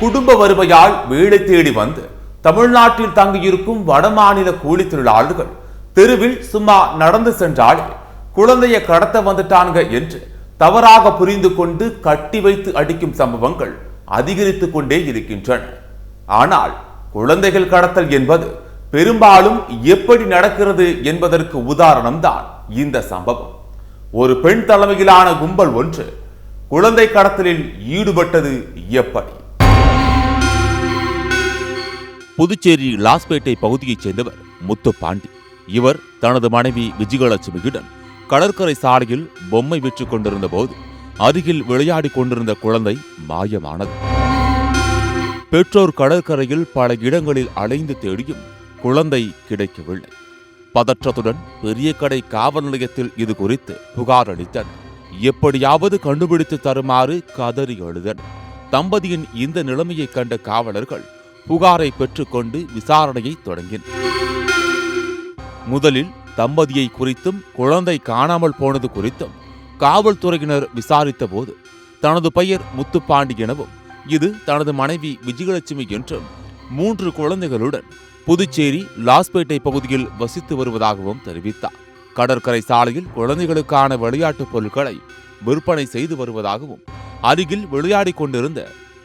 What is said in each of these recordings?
குடும்ப வருவையால் வேலை தேடி வந்து தமிழ்நாட்டில் தங்கியிருக்கும் வடமாநில கூலி தொழிலாளர்கள் தெருவில் சும்மா நடந்து சென்றாலே குழந்தையை கடத்த வந்துட்டாங்க என்று தவறாக புரிந்து கொண்டு கட்டி வைத்து அடிக்கும் சம்பவங்கள் அதிகரித்து கொண்டே இருக்கின்றன. ஆனால் குழந்தைகள் கடத்தல் என்பது பெரும்பாலும் எப்படி நடக்கிறது என்பதற்கு உதாரணம்தான் இந்த சம்பவம். ஒரு பெண் தலைமையிலான கும்பல் ஒன்று குழந்தை கடத்தலில் ஈடுபட்டது எப்படி? புதுச்சேரி லாஸ்பேட்டை பகுதியைச் சேர்ந்தவர் முத்துப்பாண்டி இவர் தனது மனைவி விஜயலட்சுமியுடன் கடற்கரை சாலையில் பொம்மை விற்றுக் கொண்டிருந்த போது அருகில் விளையாடிக் கொண்டிருந்த குழந்தை மாயமானது. பெற்றோர் கடற்கரையில் பல இடங்களில் அலைந்து தேடியும் குழந்தை கிடைக்கவில்லை. பதற்றத்துடன் பெரிய கடை காவல் நிலையத்தில் இது குறித்து புகார் அளித்தனர். எப்படியாவது கண்டுபிடித்து தருமாறு கதறி எழுதனர் தம்பதியின் இந்த நிலைமையை கண்ட காவலர்கள் புகாரை பெற்றுக்கொண்டு விசாரணையை தொடங்கினர் முதலில் தம்பதியை குறித்தும் குழந்தை காணாமல் போனது குறித்தும் காவல்துறையினர் விசாரித்த போது தனது பெயர் முத்துப்பாண்டி எனவும் இது தனது மனைவி விஜயலட்சுமி என்றும் மூன்று குழந்தைகளுடன் புதுச்சேரி லாஸ்பேட்டை பகுதியில் வசித்து வருவதாகவும் தெரிவித்தார். கடற்கரை சாலையில் குழந்தைகளுக்கான விளையாட்டுப் பொருட்களை விற்பனை செய்து வருவதாகவும் அருகில் விளையாடிக் கொண்டிருந்த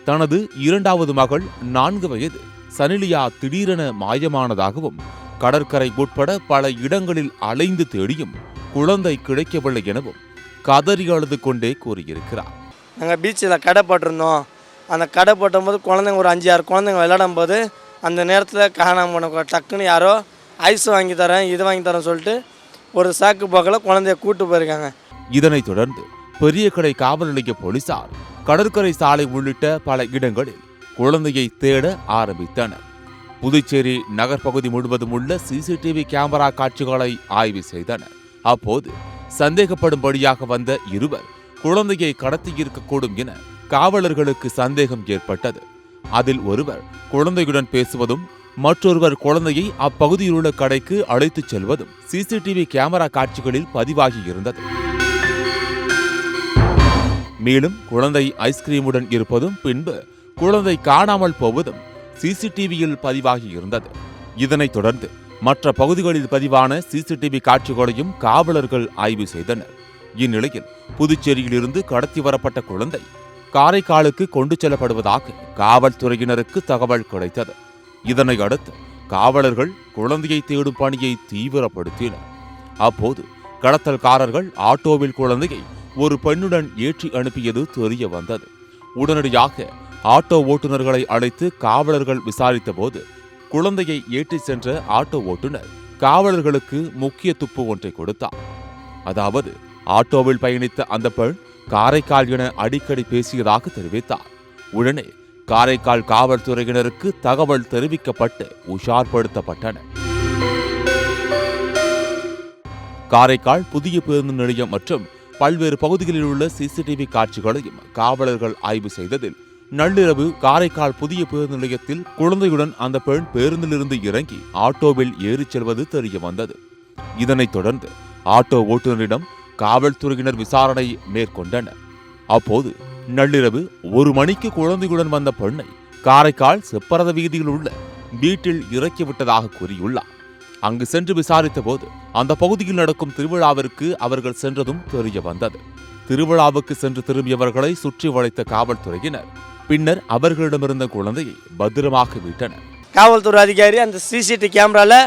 தனது இரண்டாவது மகள் நான்கு வயது சனிலியா திடீரென மாயமானதாகவும் கடற்கரை உட்பட பல இடங்களில் அலைந்து தேடியும் குழந்தை கிடைக்கவில்லை எனவும் கதறி அழுது கொண்டே கூறியிருக்கிறார். நாங்கள் பீச்சில் கடை போட்டிருந்தோம். அந்த கடை போட்டும்போது குழந்தைங்க ஒரு அஞ்சு ஆறு குழந்தைங்க விளையாடும் போது அந்த நேரத்தில் காணாமல் போன டக்குன்னு யாரோ ஐஸ் வாங்கி தரேன் இது வாங்கி தரேன் சொல்லிட்டு ஒரு சாக்கு போக்கில் குழந்தைய கூட்டு போயிருக்காங்க. இதனைத் தொடர்ந்து பெரிய கடை காவல் நிலைய போலீசார் கடற்கரை சாலை உள்ளிட்ட பல இடங்களில் குழந்தையை தேட ஆரம்பித்தனர். புதுச்சேரி நகர்ப்பகுதி முழுவதும் உள்ள சிசிடிவி கேமரா காட்சிகளை ஆய்வு செய்தனர். அப்போது சந்தேகப்படும்படியாக வந்த இருவர் குழந்தையை கடத்தியிருக்கக்கூடும் என காவலர்களுக்கு சந்தேகம் ஏற்பட்டது. அதில் ஒருவர் குழந்தையுடன் பேசுவதும் மற்றொருவர் குழந்தையை அப்பகுதியில் உள்ள கடைக்கு அழைத்துச் செல்வதும் சிசிடிவி கேமரா காட்சிகளில் பதிவாகி இருந்தது. மேலும் குழந்தை ஐஸ்கிரீமுடன் இருப்பதும் பின்பு குழந்தை காணாமல் போவதும் சிசிடிவியில் பதிவாகி இருந்தது. இதனைத் தொடர்ந்து மற்ற பகுதிகளில் பதிவான சிசிடிவி காட்சிகளையும் காவலர்கள் ஆய்வு செய்தனர். இந்நிலையில் புதுச்சேரியிலிருந்து கடத்தி வரப்பட்ட குழந்தை காரைக்காலுக்கு கொண்டு செல்லப்படுவதாக காவல்துறையினருக்கு தகவல் கிடைத்தது. இதனை அடுத்து காவலர்கள் குழந்தையை தேடும் பணியை தீவிரப்படுத்தினர். அப்போது கடத்தல்காரர்கள் ஆட்டோவில் குழந்தையை ஒரு பெண்ணுடன் ஏற்றி அனுப்பியது தெரிய வந்தது. உடனடியாக ஆட்டோ ஓட்டுநர்களை அழைத்து காவலர்கள் விசாரித்த போது குழந்தையை ஏற்றி சென்ற ஆட்டோ ஓட்டுநர் காவலர்களுக்கு முக்கிய துப்பு ஒன்றை கொடுத்தார். அதாவது ஆட்டோவில் பயணித்த அந்த பெண் காரைக்கால் என அடிக்கடி பேசியதாக தெரிவித்தார். உடனே காரைக்கால் காவல்துறையினருக்கு தகவல் தெரிவிக்கப்பட்டு உஷார்படுத்தப்பட்டனர் காரைக்கால் புதிய பேருந்து நிலையம் மற்றும் பல்வேறு பகுதிகளில் உள்ள சிசிடிவி காட்சிகளையும் காவலர்கள் ஆய்வு செய்ததில் நள்ளிரவு காரைக்கால் புதிய பேருந்து நிலையத்தில் குழந்தையுடன் அந்த பெண் பேருந்திலிருந்து இறங்கி ஆட்டோவில் ஏறிச் செல்வது தெரிய வந்தது இதனைத் தொடர்ந்து ஆட்டோ ஓட்டுநரிடம் காவல்துறையினர் விசாரணை மேற்கொண்டனர். அப்போது நள்ளிரவு ஒரு மணிக்கு குழந்தையுடன் வந்த பெண்ணை காரைக்கால் செப்பரத வீதியில் உள்ள வீட்டில் இறக்கிவிட்டதாக கூறியுள்ளார். அங்கு சென்று விசாரித்த போது அந்த பகுதியில் நடக்கும் திருவிழாவிற்கு அவர்கள் சென்றதும் தெரிய வந்தது. திருவிழாவுக்கு சென்று திரும்பியவர்களை சுற்றி வளைத்த காவல்துறையினர் பின்னர் அவர்களிடமிருந்த குழந்தையை பத்திரமாக மீட்டனர் காவல்துறை அதிகாரி அந்த சிசிடிவி கேமராவில்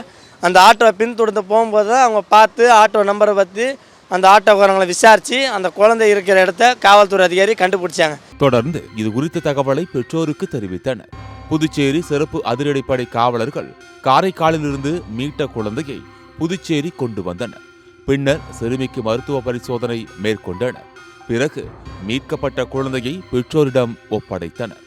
அந்த ஆட்டோவை பின்தொடர்ந்து போகும்போது அவங்க பார்த்து ஆட்டோ நம்பரை பற்றி அந்த ஆட்டோக்காரங்களை விசாரித்து அந்த குழந்தை இருக்கிற இடத்த காவல்துறை அதிகாரி கண்டுபிடிச்சாங்க. தொடர்ந்து இது குறித்த தகவலை பெற்றோருக்கு தெரிவித்தனர். புதுச்சேரி சிறப்பு அதிரடிப்படை காவலர்கள் காரைக்காலிலிருந்து மீட்ட குழந்தையை புதுச்சேரி கொண்டு வந்தனர். பின்னர் சிறுமிக்கு மருத்துவ பரிசோதனை மேற்கொண்டனர். பிறகு மீட்கப்பட்ட குழந்தையை பெற்றோரிடம் ஒப்படைத்தனர்.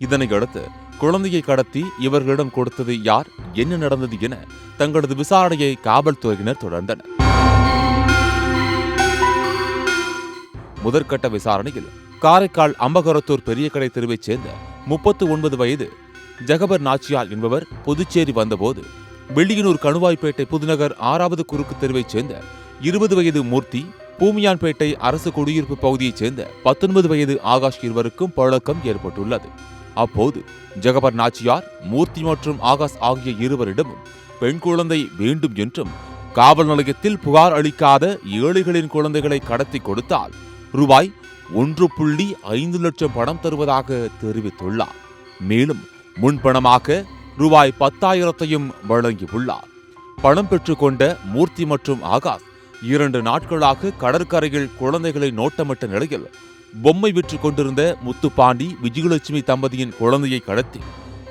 இதனையடுத்து குழந்தையை கடத்தி இவர்களிடம் கொடுத்தது யார் என்ன நடந்தது என தங்களது விசாரணையை காவல்துறையினர் தொடர்ந்தனர். முதற்கட்ட விசாரணையில் காரைக்கால் அம்பகரத்தூர் பெரிய கடை தெருவைச் சேர்ந்த முப்பத்து ஒன்பது வயது. ஜகபர் நாச்சியால் என்பவர் புதுச்சேரி வந்தபோது வெள்ளியனூர் கணுவாய்ப்பேட்டை புதுநகர் ஆறாவது குறுக்கு தெருவைச் சேர்ந்த இருபது வயது மூர்த்தி பூமியான்பேட்டை அரசு குடியிருப்பு பகுதியைச் சேர்ந்த பத்தொன்பது வயது ஆகாஷ் இருவருக்கும் பழக்கம் ஏற்பட்டுள்ளது. அப்போது ஜெகபர் நாச்சியார் மூர்த்தி மற்றும் ஆகாஷ் ஆகிய இருவரிடமும் பெண் குழந்தை வேண்டும் என்றும் காவல் நிலையத்தில் புகார் அளிக்காத ஏழைகளின் குழந்தைகளை கடத்தி கொடுத்தால் ரூபாய் ஒன்று புள்ளி ஐந்து லட்சம் பணம் தருவதாக தெரிவித்துள்ளார். மேலும் முன்பணமாக ரூபாய் பத்தாயிரத்தையும் வழங்கியுள்ளார். பணம் பெற்றுக்கொண்ட மூர்த்தி மற்றும் ஆகாஷ் இரண்டு நாட்களாக கடற்கரையில் குழந்தைகளை நோட்டமிட்ட நிலையில் பொம்மை விற்று கொண்டிருந்த முத்துப்பாண்டி விஜயலட்சுமி தம்பதியின் குழந்தையை கடத்தி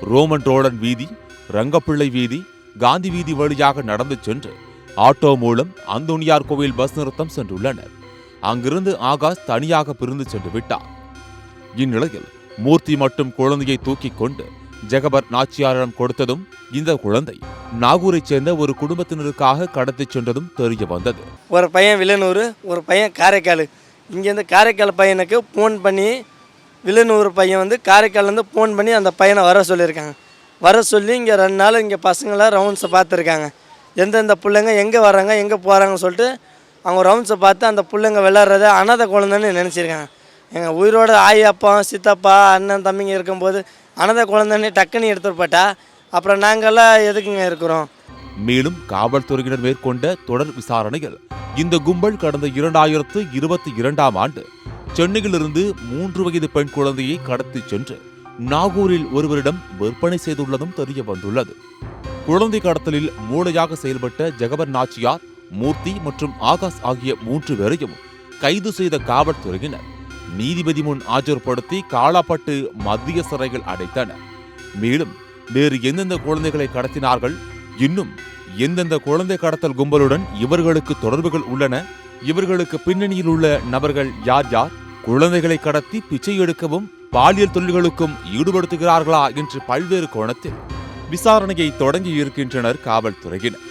ரோமன் ரோடன் வீதி ரங்கப்பிள்ளை வீதி காந்தி வீதி வழியாக நடந்து சென்று ஆட்டோ மூலம் அந்தோனியார் கோவில் பஸ் நிறுத்தம் சென்றுள்ளனர். அங்கிருந்து ஆகாஷ் தனியாக பிரிந்து சென்று விட்டார் இந்நிலையில் மூர்த்தி மட்டும் குழந்தையை தூக்கிக் கொண்டு ஜெகபர் நாச்சியாரிடம் கொடுத்ததும் இந்த குழந்தை நாகூரைச் சேர்ந்த ஒரு குடும்பத்தினருக்காக கடத்திச் சென்றதும் தெரிய வந்தது. ஒரு பையன் வில்லனூர் ஒரு பையன் காரைக்கால். இங்கேருந்து காரைக்கால் பையனுக்கு ஃபோன் பண்ணி வில்லனூர் பையன் வந்து காரைக்கால்லேருந்து ஃபோன் பண்ணி அந்த பையனை வர சொல்லியிருக்காங்க. வர சொல்லி இங்கே ரெண்டு நாள் இங்கே பசங்களாம் ரவுண்ட்ஸை பார்த்துருக்காங்க. எந்தெந்த பிள்ளைங்க எங்கே வராங்க எங்கே போகிறாங்கன்னு சொல்லிட்டு அவங்க ரவுண்ட்ஸை பார்த்து அந்த பிள்ளைங்க விளாட்றத அனாதை குழந்தைன்னு நினச்சிருக்காங்க. எங்கள் உயிரோட ஆயி அப்பா சித்தப்பா அண்ணன் தம்பிங்க இருக்கும்போது அனாதை குழந்தைன்னு டக்குன்னு எடுத்துட்டு போட்டா அப்புறம் நாங்கள்லாம் எதுக்குங்க இருக்கிறோம்? மேலும் காவல்துறையினர் மேற்கொண்ட தொடர் விசாரணையில் இந்த கும்பல் கடந்த இரண்டாயிரத்து இருபத்தி இரண்டாம் ஆண்டு சென்னையிலிருந்து மூன்று வயது பெண் குழந்தையை கடத்திச் சென்று நாகூரில் ஒருவரிடம் விற்பனை செய்துள்ளதும் தெரிய வந்துள்ளது குழந்தை கடத்தலில் மூளையாக செயல்பட்ட ஜெகபர் நாச்சியார் மூர்த்தி மற்றும் ஆகாஷ் ஆகிய மூன்று பேரையும் கைது செய்த காவல்துறையினர் நீதிபதி முன் ஆஜர்படுத்தி காலாப்பட்டு மத்திய சிறையில் அடைத்தனர். மேலும் வேறு எந்தெந்த குழந்தைகளை கடத்தினார்கள்? இன்னும் எந்தெந்த குழந்தை கடத்தல் கும்பலுடன் இவர்களுக்கு தொடர்புகள் உள்ளன? இவர்களுக்கு பின்னணியில் உள்ள நபர்கள் யார் யார்? குழந்தைகளை கடத்தி பிச்சை எடுக்கவும் பாலியல் தொழில்களுக்கும் ஈடுபடுத்துகிறார்களா? என்று பல்வேறு கோணத்தில் விசாரணையை தொடங்கி இருக்கின்றனர் காவல்துறையினர்.